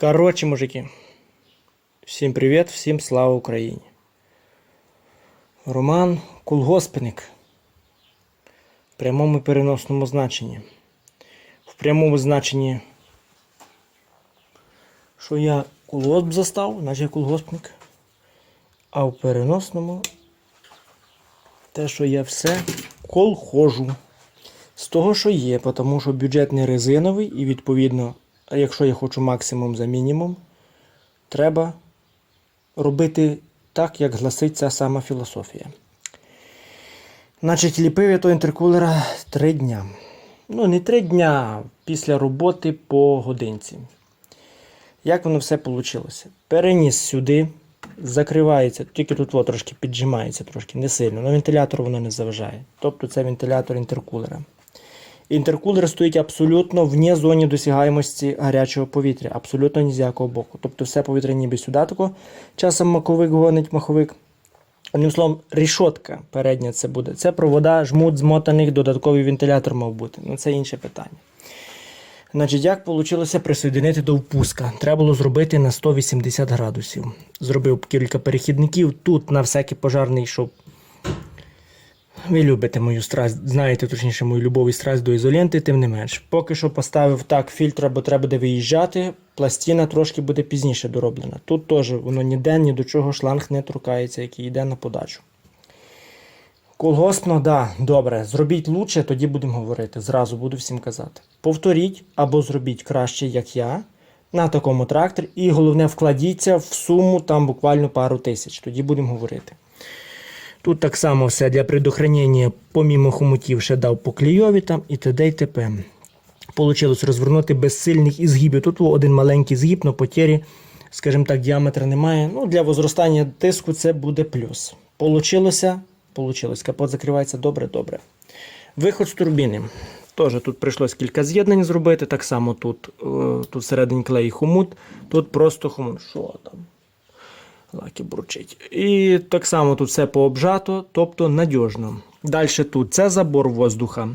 Короче, мужики. Всім привіт, всім слава Україні. Роман Кулгоспник. В прямому переносному значенні. В прямому значенні, що я колгосп застав, значить я колгоспник. А в переносному те, що я все колхожу. З того, що є, тому що бюджет не резиновий і відповідно, а якщо я хочу максимум за мінімум, треба робити так, як гласить ця сама філософія. Значить, ліпив я того інтеркулера три дня. Ну, не три дня після роботи по годинці. Як воно все вийшло? Переніс сюди, закривається, тільки тут во, трошки піджимається, трошки не сильно, але вентилятор воно не заважає. Тобто це вентилятор інтеркулера. Інтеркулер стоїть абсолютно вне зоні досягаємості гарячого повітря, абсолютно ні з якого боку. Тобто все повітря ніби сюди тако. Часом маковик гонить маховик. Одним словом, рішотка передня це буде. Це провода, жмут змотаних, додатковий вентилятор мав бути. Ну це інше питання. Значить, як вийшло присоединити до впуска? Треба було зробити на 180 градусів. Зробив кілька перехідників. Тут на всякий пожарний, щоб ви любите мою страсть, знаєте точніше мою любов і страсть до ізоленти, тим не менш. Поки що поставив так фільтр, бо треба буде виїжджати. Пластина трошки буде пізніше дороблена. Тут теж воно ніде ні до чого шланг не торкається, який йде на подачу. Колгоспно, да, добре. Зробіть лучше, тоді будемо говорити. Зразу буду всім казати. Повторіть або зробіть краще, як я, на такому тракторі. І головне, вкладіться в суму там буквально пару тисяч. Тоді будемо говорити. Тут так само все для предохранення, помімо хомутів, ще дав по клійові там і т.д. і т.п. Получилось розвернути без сильних ізгибів. Тут один маленький згиб, але потері, скажімо так, діаметра немає. Ну, Для возростання тиску це буде плюс. Получилося, получилось. Капот закривається добре-добре. Виход з турбіни. Теж тут прийшлось кілька з'єднань зробити. Так само тут, е, тут всередині клей хомут, тут просто хомут. Що там? Лаки бурчить. І так само тут все пообжато, тобто надіжно. Далі тут це забор воздуха.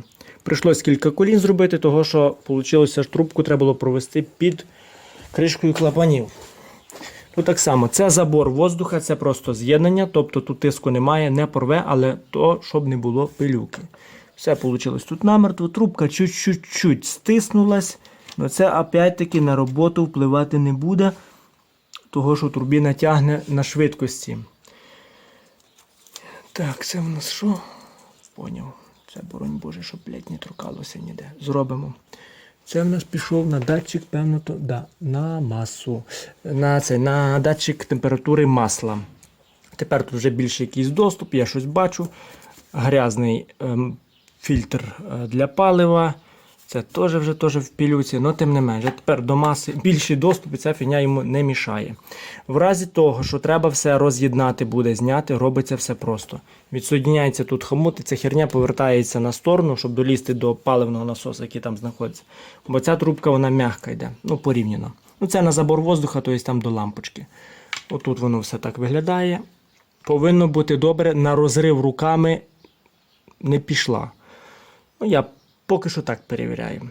Прийшлось кілька колін зробити, того що вийшло, ж трубку треба було провести під кришкою клапанів. Тут так само це забор воздуха, це просто з'єднання, тобто тут тиску немає, не порве, але то, щоб не було пилюки. Все вийшло тут намертво. Трубка чуть-чуть стиснулась, але це опять-таки на роботу впливати не буде того, що турбіна тягне на швидкості. Так, це в нас що? Поняв. Це, боронь Боже, щоб блядь, не торкалося ніде. Зробимо. Це в нас пішов на датчик, певно, то, да, на масу. На, це, на датчик температури масла. Тепер тут вже більше якийсь доступ, я щось бачу. Грязний ем, фільтр е, для палива. Це теж вже теж в пілюці, але тим не менше. Тепер до маси більший доступ і ця фіня йому не мішає. В разі того, що треба все роз'єднати буде, зняти, робиться все просто. Відсоединяється тут хомут, і ця херня повертається на сторону, щоб долізти до паливного насосу, який там знаходиться. Бо ця трубка вона м'яка йде, ну порівняно. Ну Це на забор воздуха, тобто там до лампочки. Отут воно все так виглядає. Повинно бути добре, на розрив руками не пішла. Ну, я поки що так перевіряю.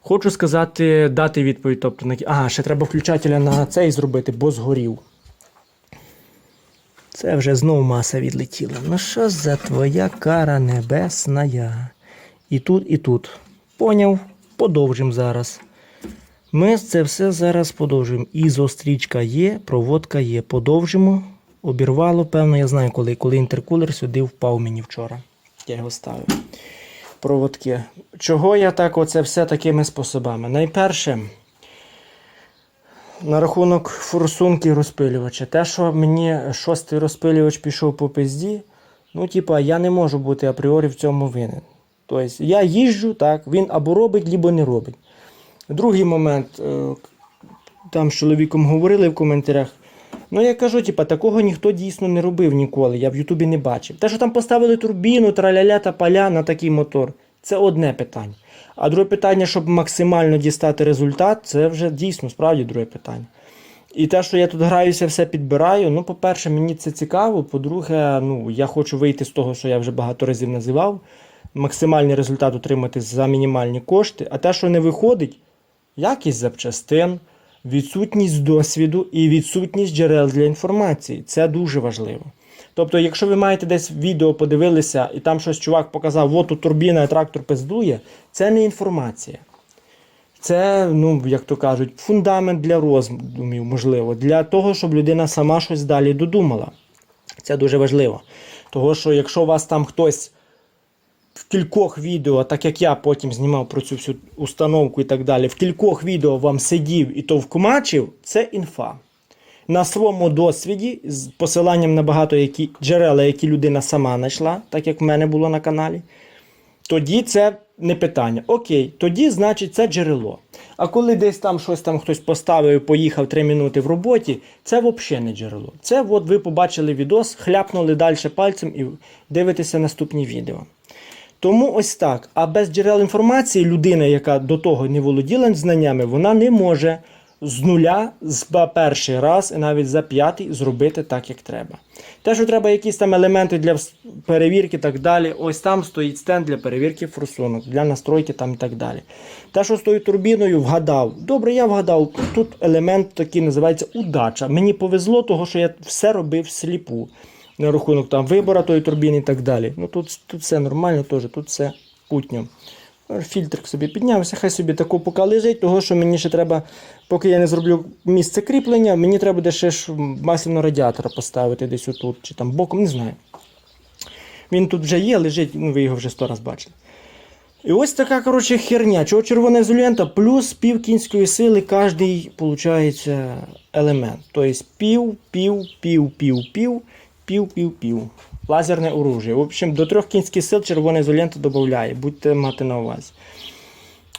Хочу сказати, дати відповідь. Тобто, на... Ага, ще треба включателя на цей зробити, бо згорів. Це вже знову маса відлетіла. Ну що за твоя кара небесна? І тут, і тут. Поняв? Подовжимо зараз. Ми це все зараз подовжуємо. Ізострічка є, проводка є. Подовжимо. Обірвало, певно, я знаю, коли, коли інтеркулер сюди впав мені вчора. Я його ставив проводки. Чого я так оце все такими способами? Найперше, на рахунок форсунки розпилювача. Те, що мені шостий розпилювач пішов по пизді, ну, типа, я не можу бути апріорі в цьому винен. Тобто, я їжджу, так, він або робить, або не робить. Другий момент, е, там з чоловіком говорили в коментарях. Ну, я кажу, типа, такого ніхто дійсно не робив ніколи. Я в Ютубі не бачив. Те, що там поставили турбіну, траляля та поля на такий мотор, це одне питання. А друге питання, щоб максимально дістати результат, це вже дійсно справді друге питання. І те, що я тут граюся, все підбираю. Ну, по-перше, мені це цікаво. По-друге, ну, я хочу вийти з того, що я вже багато разів називав. Максимальний результат отримати за мінімальні кошти. А те, що не виходить, якість запчастин відсутність досвіду і відсутність джерел для інформації. Це дуже важливо. Тобто, якщо ви маєте десь відео подивилися, і там щось чувак показав, от тут турбіна, трактор пиздує, це не інформація. Це, ну, як то кажуть, фундамент для роздумів, можливо, для того, щоб людина сама щось далі додумала. Це дуже важливо. Того, що якщо у вас там хтось в кількох відео, так як я потім знімав про цю всю установку і так далі, в кількох відео вам сидів і товкмачив, це інфа. На своєму досвіді, з посиланням на багато які джерела, які людина сама знайшла, так як в мене було на каналі, тоді це не питання. Окей, тоді, значить, це джерело. А коли десь там щось там хтось поставив і поїхав 3 минути в роботі, це взагалі не джерело. Це от ви побачили відос, хляпнули далі пальцем і дивитеся наступні відео. Тому ось так. А без джерел інформації людина, яка до того не володіла знаннями, вона не може з нуля за перший раз і навіть за п'ятий зробити так, як треба. Те, що треба якісь там елементи для перевірки так далі. Ось там стоїть стенд для перевірки форсунок, для настройки там і так далі. Те, що з тою турбіною, вгадав. Добре, я вгадав. Тут елемент такий називається удача. Мені повезло, того, що я все робив сліпу. На рахунок там вибору тої турбіни і так далі. Ну тут, тут все нормально, теж, тут все путньо. Фільтр собі піднявся, хай собі таку поки лежить, того що мені ще треба, поки я не зроблю місце кріплення, мені треба буде ще ж масляного радіатора поставити десь отут, чи там боком, не знаю. Він тут вже є, лежить, ну ви його вже сто раз бачили. І ось така, коротше, херня. Чого червона ізолента, плюс пів кінської сили кожний, виходить, елемент. Тобто пів, пів, пів, пів, пів, пів, пів, пів. Лазерне оружие. В общем, до трьох кінських сил червона ізолента додає, будьте мати на увазі.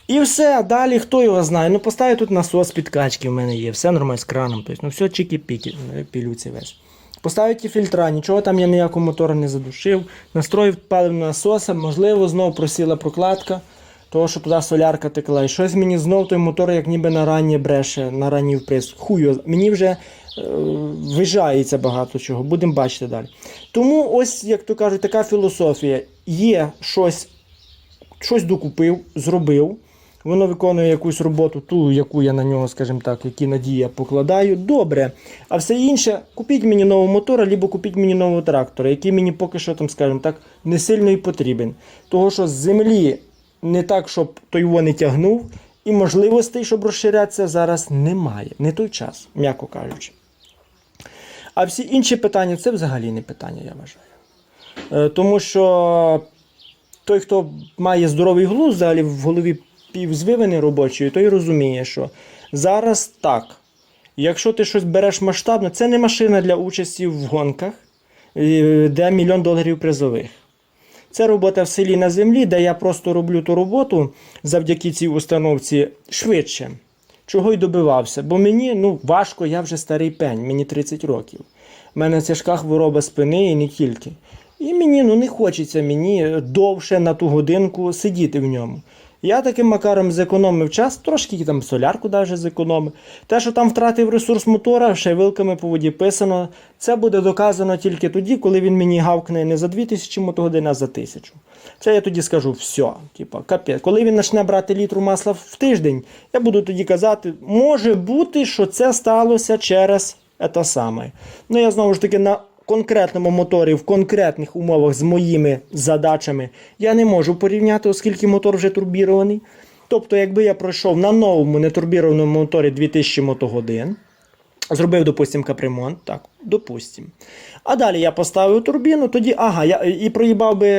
І все, далі хто його знає. Ну поставив тут насос підкачки в мене є, все нормально з краном. Тобто, ну все чики-піки, пілюці весь. Поставив ті фільтра, нічого там я ніякого мотора не задушив. Настроїв паливного насоса, можливо, знову просіла прокладка, того, що туди солярка текла. І щось мені знов той мотор, як ніби на раннє бреше, на ранній вприс. Хую, мені вже вижається багато чого, будемо бачити далі. Тому ось, як то кажуть, така філософія. Є щось, щось докупив, зробив. Воно виконує якусь роботу, ту, яку я на нього, скажімо так, які надії покладаю. Добре. А все інше, купіть мені нового мотора, або купіть мені нового трактора, який мені поки що там, скажімо так, не сильно і потрібен. Того, що з землі не так, щоб той його не тягнув, і можливостей, щоб розширятися, зараз немає. Не той час, м'яко кажучи. А всі інші питання це взагалі не питання, я вважаю. Е, Тому що той, хто має здоровий глузд взагалі в голові півзвивини робочої, той розуміє, що зараз так. Якщо ти щось береш масштабно, це не машина для участі в гонках, е, де мільйон доларів призових. Це робота в селі на землі, де я просто роблю ту роботу завдяки цій установці швидше. Чого й добивався. Бо мені ну, важко, я вже старий пень, мені 30 років. У мене тяжка хвороба спини і не тільки. І мені ну, не хочеться мені довше на ту годинку сидіти в ньому. Я таким макаром зекономив час, трошки там солярку навіть зекономив. Те, що там втратив ресурс мотора, ще вилками по воді писано, це буде доказано тільки тоді, коли він мені гавкне не за 2000 мотогодин, а за 1000. Це я тоді скажу все. Типа, капець. Коли він почне брати літру масла в тиждень, я буду тоді казати, може бути, що це сталося через те саме. Ну я знову ж таки на конкретному моторі в конкретних умовах з моїми задачами я не можу порівняти, оскільки мотор вже турбірований. Тобто, якби я пройшов на новому нетурбірованому моторі 2000 мотогодин, зробив, допустим, капремонт, так, допустим. А далі я поставив турбіну, тоді, ага, я і проїбав би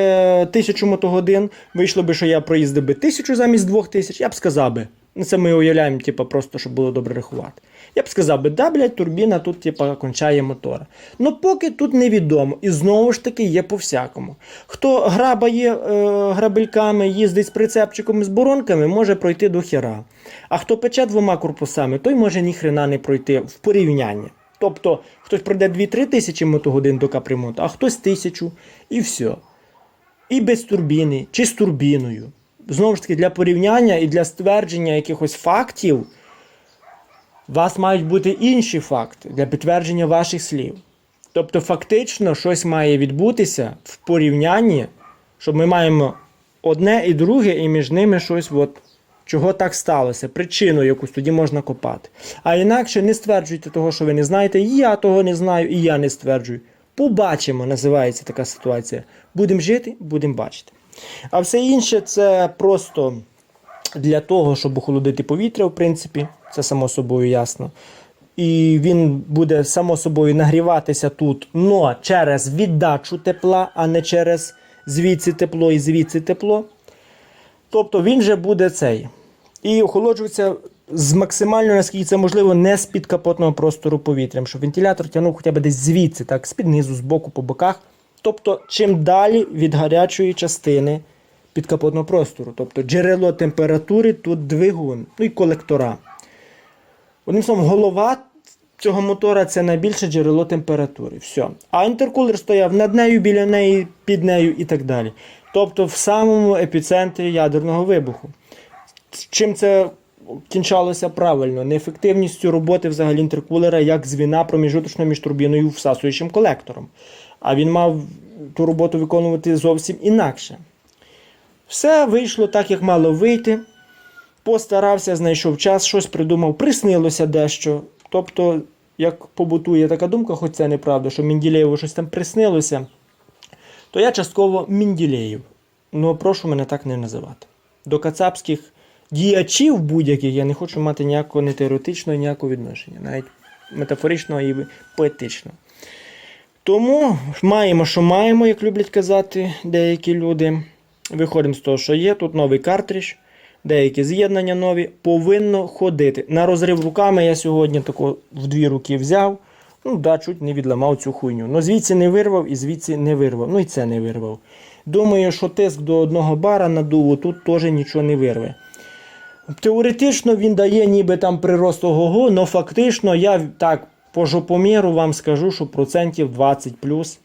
1000 мотогодин, вийшло би, що я проїздив би 1000 замість 2000, я б сказав би. Ну, це ми уявляємо, типу, просто, щоб було добре рахувати. Я б сказав би, да, блядь, турбіна тут, типу, кончає мотора. Ну, поки тут невідомо. І знову ж таки є по-всякому. Хто грабає е, грабельками, їздить з прицепчиком з боронками, може пройти до хера. А хто пече двома корпусами, той може ніхрена не пройти в порівнянні. Тобто, хтось пройде 2-3 тисячі мотогодин до капремонту, а хтось тисячу, і все. І без турбіни, чи з турбіною. Знову ж таки, для порівняння і для ствердження якихось фактів, у вас мають бути інші факти для підтвердження ваших слів. Тобто, фактично, щось має відбутися в порівнянні, щоб ми маємо одне і друге, і між ними щось от чого так сталося, причину якусь тоді можна копати. А інакше не стверджуйте того, що ви не знаєте, і я того не знаю, і я не стверджую. Побачимо, називається така ситуація. Будемо жити, будемо бачити. А все інше це просто для того, щоб охолодити повітря, в принципі, це само собою ясно. І він буде само собою нагріватися тут, но через віддачу тепла, а не через звідси тепло і звідси тепло. Тобто він же буде цей. І охолоджується з максимально, наскільки це можливо, не з під капотного простору повітрям, щоб вентилятор тягнув хоча б десь звідси, так, з-під низу, з боку, по боках. Тобто, чим далі від гарячої частини підкапотного простору. Тобто джерело температури тут двигун, ну і колектора. Одним словом, голова цього мотора це найбільше джерело температури. Все. А інтеркулер стояв над нею, біля неї, під нею і так далі. Тобто в самому епіцентрі ядерного вибуху. Чим це кінчалося правильно? Неефективністю роботи взагалі інтеркулера як звіна проміжуточно між турбіною і всасуючим колектором. А він мав ту роботу виконувати зовсім інакше. Все вийшло так, як мало вийти. Постарався, знайшов час, щось придумав, приснилося дещо. Тобто, як побутує така думка, хоч це неправда, що Мінділеєву щось там приснилося, то я частково Мінділеєв. Ну, прошу мене так не називати. До кацапських діячів будь-яких я не хочу мати ніякого не теоретичного, ніякого відношення, навіть метафоричного і поетичного. Тому маємо, що маємо, як люблять казати деякі люди. Виходимо з того, що є. Тут новий картридж, деякі з'єднання нові, повинно ходити. На розрив руками я сьогодні тако в дві руки взяв. Ну, да, чуть не відламав цю хуйню. Ну, звідси не вирвав і звідси не вирвав. Ну і це не вирвав. Думаю, що тиск до одного бара на дуву тут теж нічого не вирве. Теоретично він дає ніби там прирост ого, але фактично я так по жопоміру вам скажу, що процентів 20 плюс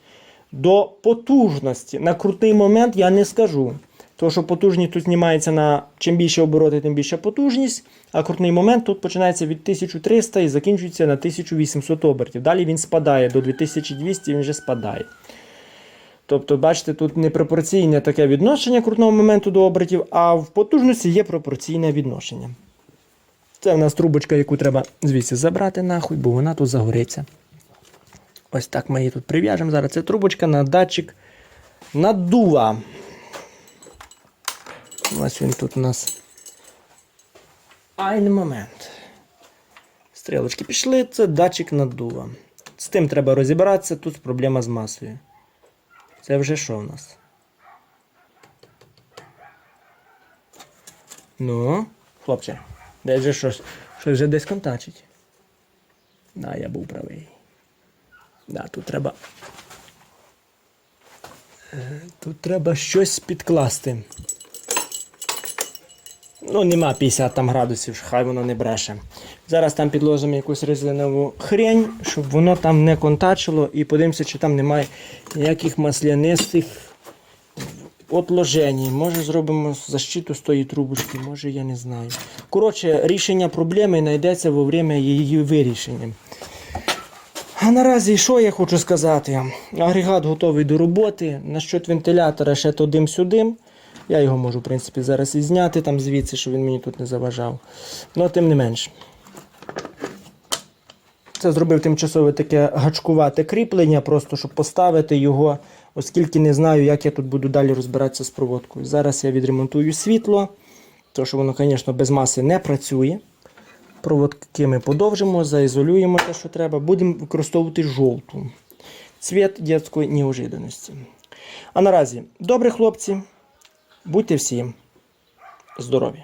до потужності. На крутий момент я не скажу. Тому що потужність тут знімається на чим більше обороти, тим більше потужність. А крутний момент тут починається від 1300 і закінчується на 1800 обертів. Далі він спадає до 2200 він вже спадає. Тобто, бачите, тут не пропорційне таке відношення крутного моменту до обертів, а в потужності є пропорційне відношення. Це в нас трубочка, яку треба звідси забрати нахуй, бо вона тут загориться. Ось так ми її тут прив'яжемо. Зараз це трубочка на датчик наддува. Ось він тут у нас. Айн момент. Стрілочки пішли, це датчик наддува. З тим треба розібратися, тут проблема з масою. Це вже що в нас? Ну, хлопче, десь же щось, щось вже десь контачить. Да, я був правий. Да, тут треба. Е, Тут треба щось підкласти. Ну, нема 50 там градусів, хай воно не бреше. Зараз там підложимо якусь резинову хрень, щоб воно там не контачило і подивимося, чи там немає ніяких маслянистих отложень. Може зробимо защиту з тої трубочки, може я не знаю. Коротше, рішення проблеми знайдеться во время її вирішення. А наразі що я хочу сказати? Агрегат готовий до роботи. Насчет вентилятора ще то дим-сюдим. Я його можу, в принципі, зараз і зняти там звідси, щоб він мені тут не заважав. Ну, тим не менш. Це зробив тимчасове таке гачкувате кріплення, просто щоб поставити його, оскільки не знаю, як я тут буду далі розбиратися з проводкою. Зараз я відремонтую світло, тому що воно, звісно, без маси не працює. Проводки ми подовжимо, заізолюємо те, що треба. Будемо використовувати жовту. Цвіт дитячої неожиданості. А наразі, добре, хлопці, будьте всім здорові!